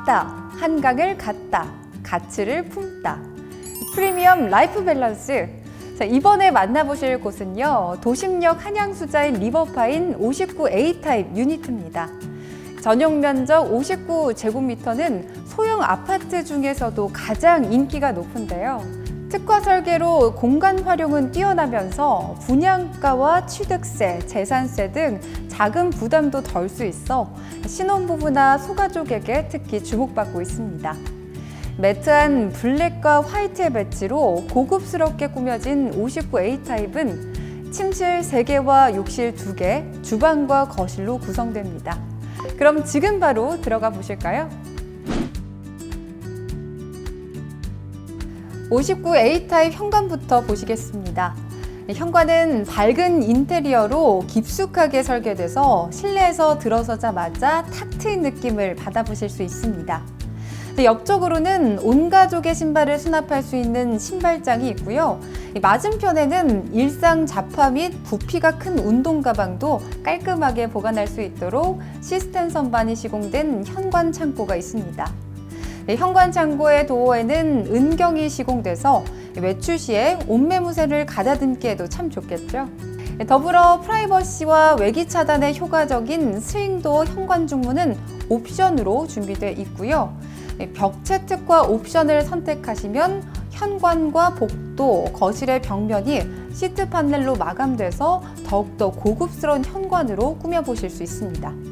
했다. 한강을 갔다. 가치를 품다. 프리미엄 라이프 밸런스. 자, 이번에 만나보실 곳은요. 도심역 한양수자인 리버파인 59A 타입 유니트입니다. 전용 면적 59제곱미터는 소형 아파트 중에서도 가장 인기가 높은데요. 특화 설계로 공간 활용은 뛰어나면서 분양가와 취득세, 재산세 등 자금 부담도 덜 수 있어 신혼부부나 소가족에게 특히 주목받고 있습니다. 매트한 블랙과 화이트의 배치로 고급스럽게 꾸며진 59A 타입은 침실 3개와 욕실 2개, 주방과 거실로 구성됩니다. 그럼 지금 바로 들어가 보실까요? 59A 타입 현관부터 보시겠습니다. 현관은 밝은 인테리어로 깊숙하게 설계돼서 실내에서 들어서자마자 탁 트인 느낌을 받아보실 수 있습니다. 네, 옆쪽으로는 온 가족의 신발을 수납할 수 있는 신발장이 있고요. 맞은편에는 일상 잡화 및 부피가 큰 운동 가방도 깔끔하게 보관할 수 있도록 시스템 선반이 시공된 현관 창고가 있습니다. 네, 현관 창고의 도어에는 은경이 시공돼서 외출 시에 옷매무새를 가다듬기에도 참 좋겠죠. 네, 더불어 프라이버시와 외기 차단에 효과적인 스윙도어 현관 중문은 옵션으로 준비되어 있고요. 네, 벽체 특화 옵션을 선택하시면 현관과 복도, 거실의 벽면이 시트 판넬로 마감돼서 더욱더 고급스러운 현관으로 꾸며보실 수 있습니다.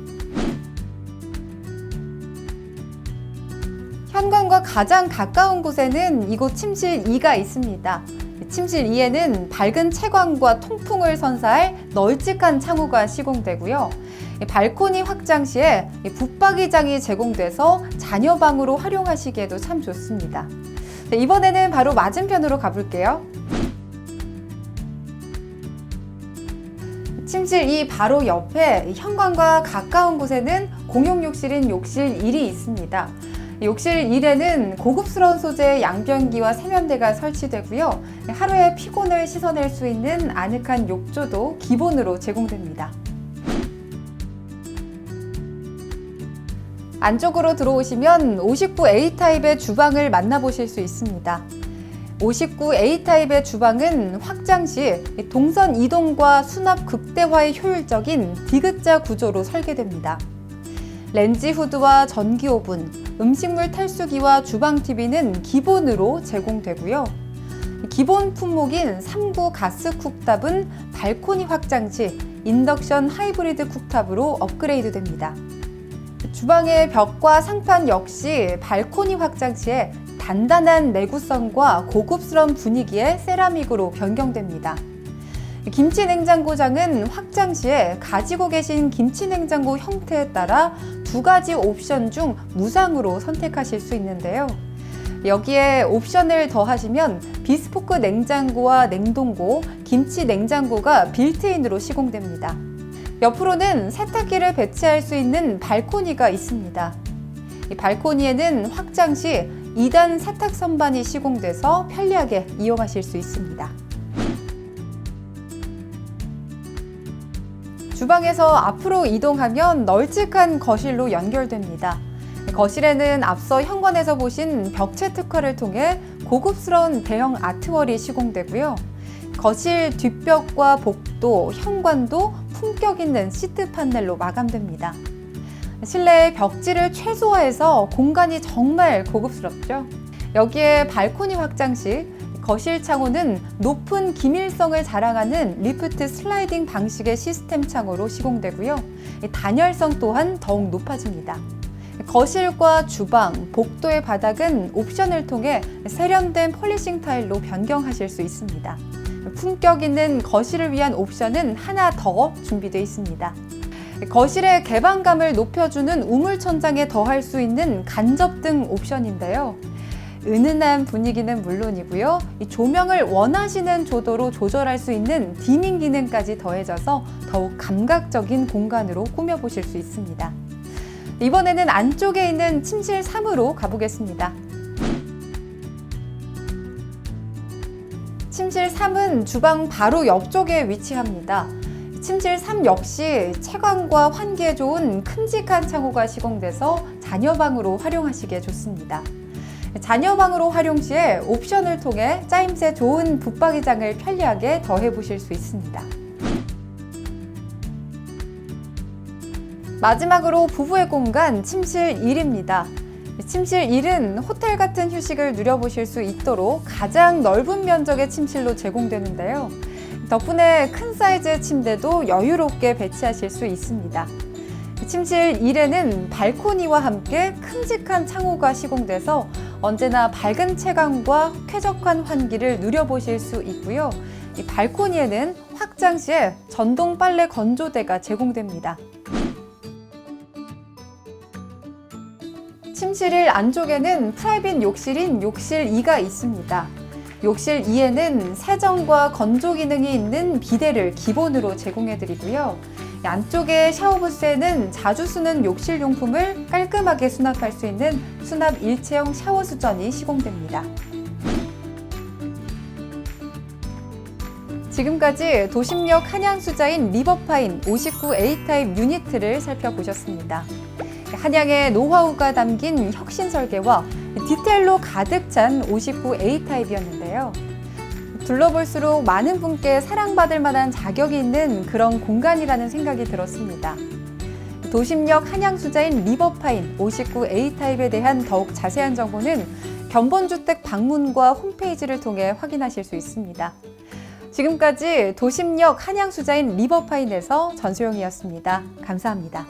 현관과 가장 가까운 곳에는 이곳 침실 2가 있습니다. 침실 2에는 밝은 채광과 통풍을 선사할 널찍한 창호가 시공되고요. 발코니 확장 시에 붙박이장이 제공돼서 자녀 방으로 활용하시기에도 참 좋습니다. 이번에는 바로 맞은편으로 가볼게요. 침실 2 바로 옆에 현관과 가까운 곳에는 공용 욕실인 욕실 1이 있습니다. 욕실 1에는 고급스러운 소재의 양변기와 세면대가 설치되고요. 하루에 피곤을 씻어낼 수 있는 아늑한 욕조도 기본으로 제공됩니다. 안쪽으로 들어오시면 59A 타입의 주방을 만나보실 수 있습니다. 59A 타입의 주방은 확장 시 동선 이동과 수납 극대화에 효율적인 디귿자 구조로 설계됩니다. 렌지 후드와 전기 오븐, 음식물 탈수기와 주방 TV는 기본으로 제공되고요. 기본 품목인 3구 가스 쿡탑은 발코니 확장 시 인덕션 하이브리드 쿡탑으로 업그레이드 됩니다. 주방의 벽과 상판 역시 발코니 확장 시에 단단한 내구성과 고급스러운 분위기의 세라믹으로 변경됩니다. 김치 냉장고장은 확장 시에 가지고 계신 김치 냉장고 형태에 따라 두 가지 옵션 중 무상으로 선택하실 수 있는데요. 여기에 옵션을 더하시면 비스포크 냉장고와 냉동고, 김치 냉장고가 빌트인으로 시공됩니다. 옆으로는 세탁기를 배치할 수 있는 발코니가 있습니다. 이 발코니에는 확장 시 2단 세탁 선반이 시공돼서 편리하게 이용하실 수 있습니다. 주방에서 앞으로 이동하면 널찍한 거실로 연결됩니다. 거실에는 앞서 현관에서 보신 벽체 특화를 통해 고급스러운 대형 아트월이 시공되고요. 거실 뒷벽과 복도, 현관도 품격 있는 시트 판넬로 마감됩니다. 실내 벽지를 최소화해서 공간이 정말 고급스럽죠. 여기에 발코니 확장 시 거실 창호는 높은 기밀성을 자랑하는 리프트 슬라이딩 방식의 시스템 창호로 시공되고요. 단열성 또한 더욱 높아집니다. 거실과 주방, 복도의 바닥은 옵션을 통해 세련된 폴리싱 타일로 변경하실 수 있습니다. 품격 있는 거실을 위한 옵션은 하나 더 준비되어 있습니다. 거실의 개방감을 높여주는 우물 천장에 더할 수 있는 간접 등 옵션인데요. 은은한 분위기는 물론이고요. 이 조명을 원하시는 조도로 조절할 수 있는 디밍 기능까지 더해져서 더욱 감각적인 공간으로 꾸며보실 수 있습니다. 이번에는 안쪽에 있는 침실 3으로 가보겠습니다. 침실 3은 주방 바로 옆쪽에 위치합니다. 침실 3 역시 채광과 환기에 좋은 큼직한 창호가 시공돼서 자녀방으로 활용하시기에 좋습니다. 자녀방으로 활용 시에 옵션을 통해 짜임새 좋은 붙박이장을 편리하게 더해 보실 수 있습니다. 마지막으로 부부의 공간 침실 1입니다. 침실 1은 호텔 같은 휴식을 누려보실 수 있도록 가장 넓은 면적의 침실로 제공되는데요. 덕분에 큰 사이즈의 침대도 여유롭게 배치하실 수 있습니다. 침실 1에는 발코니와 함께 큼직한 창호가 시공돼서 언제나 밝은 채광과 쾌적한 환기를 누려보실 수 있고요. 이 발코니에는 확장 시에 전동 빨래 건조대가 제공됩니다. 침실 1 안쪽에는 프라이빗 욕실인 욕실 2가 있습니다. 욕실 2에는 세정과 건조 기능이 있는 비데를 기본으로 제공해 드리고요. 안쪽의 샤워부스에는 자주 쓰는 욕실 용품을 깔끔하게 수납할 수 있는 수납 일체형 샤워 수전이 시공됩니다. 지금까지 도심역 한양수자인 리버파인 59A 타입 유니트를 살펴보셨습니다. 한양의 노하우가 담긴 혁신 설계와 디테일로 가득 찬 59A 타입이었는데요. 둘러볼수록 많은 분께 사랑받을 만한 자격이 있는 그런 공간이라는 생각이 들었습니다. 도심역 한양수자인 리버파인 59A 타입에 대한 더욱 자세한 정보는 견본주택 방문과 홈페이지를 통해 확인하실 수 있습니다. 지금까지 도심역 한양수자인 리버파인에서 전소영이었습니다. 감사합니다.